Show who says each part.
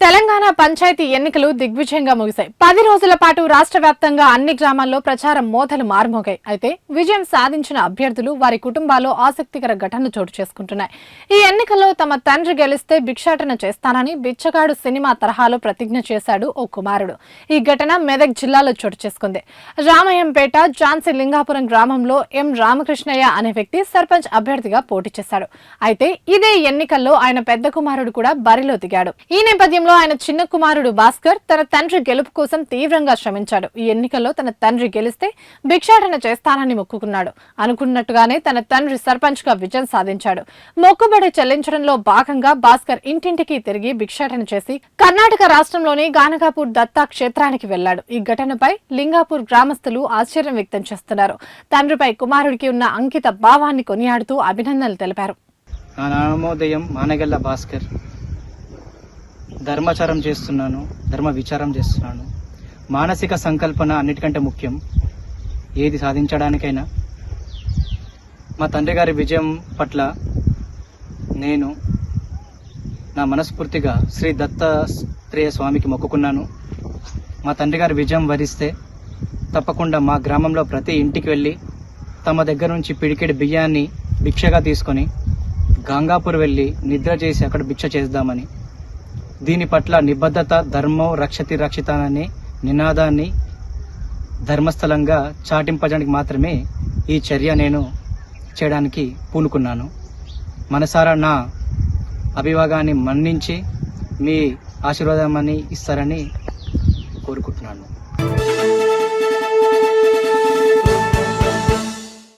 Speaker 1: Telangana panchayat ఎన్నికలు దిగ్విజయంగా ముగిశాయి. పది రోజుల పాటు రాష్ట్ర వ్యాప్తంగా అన్ని గ్రామాల్లో ప్రచారం మోతలు మారుమోగాయి. అయితే విజయం సాధించిన అభ్యర్థులు వారి కుటుంబాల్లో ఆసక్తికర ఘటనలు చోటు చేసుకుంటున్నాయి. ఈ ఎన్నికల్లో తమ తండ్రి గెలిస్తే భిక్షాటన చేస్తానని బిచ్చగాడు సినిమా తరహాలో ప్రతిజ్ఞ చేశాడు ఓ కుమారుడు. ఈ ఘటన మెదక్ జిల్లాలో చోటు చేసుకుంది. రామయ్యంపేట ఝాన్సీ లింగాపురం గ్రామంలో ఎం రామకృష్ణయ్య అనే వ్యక్తి సర్పంచ్ అభ్యర్థిగా పోటీ చేశాడు. అయితే ఇదే ఎన్నికల్లో ఆయన పెద్ద కుమారుడు కూడా బరిలో దిగాడు. ఈ నేపథ్యంలో ఆయన చిన్న కుమారుడు భాస్కర్ తన తండ్రి గెలుపు కోసం తీవ్రంగా శ్రమించాడు. ఈ ఎన్నికల్లో తన తండ్రి గెలిస్తే భిక్షాటన చేస్తానని మొక్కుకున్నాడు. అనుకున్నట్టుగానే తన తండ్రి సర్పంచ్గా విజయం సాధించాడు. మొక్కుబడి చెల్లించడంలో భాగంగా భాస్కర్ ఇంటింటికి తిరిగి భిక్షాటన చేసి కర్ణాటక రాష్ట్రంలోని గానగాపూర్ దత్తా క్షేత్రానికి వెళ్ళాడు ఈ ఘటనపై లింగాపూర్ గ్రామస్తులు ఆశ్చర్యం వ్యక్తం చేస్తున్నారు. తండ్రిపై కుమారుడికి ఉన్న అంకిత భావాన్ని కొనియాడుతూ అభినందనలు తెలిపారు.
Speaker 2: నా నామోదయం మానగల్ల భాస్కర్. ధర్మాచారం చేస్తున్నాను ధర్మ విచారం చేస్తున్నాను. మానసిక సంకల్పన అన్నిటికంటే ముఖ్యం. ఏది సాధించడానికైనా. మా తండ్రి గారి విజయం పట్ల నేను నా మనస్ఫూర్తిగా శ్రీ దత్తాత్రేయ స్వామికి మొక్కుకున్నాను. మా తండ్రి గారి విజయం వరిస్తే తప్పకుండా మా గ్రామంలో ప్రతి ఇంటికి వెళ్ళి తమ దగ్గర నుంచి పిడికెడి బియ్యాన్ని భిక్షగా తీసుకొని గంగాపూర్ వెళ్ళి నిద్ర చేసి అక్కడ భిక్ష చేద్దామని దీని పట్ల నిబద్ధత ధర్మం రక్షతి రక్షిత అనే నినాదాన్ని ధర్మస్థలంగా చాటింపడానికి మాత్రమే ఈ చర్య నేను చేయడానికి పూనుకున్నాను. మనసారా నా అభిభాగాన్ని మన్నించి మీ ఆశీర్వాదమని ఇస్తారని కోరుకుంటున్నాను.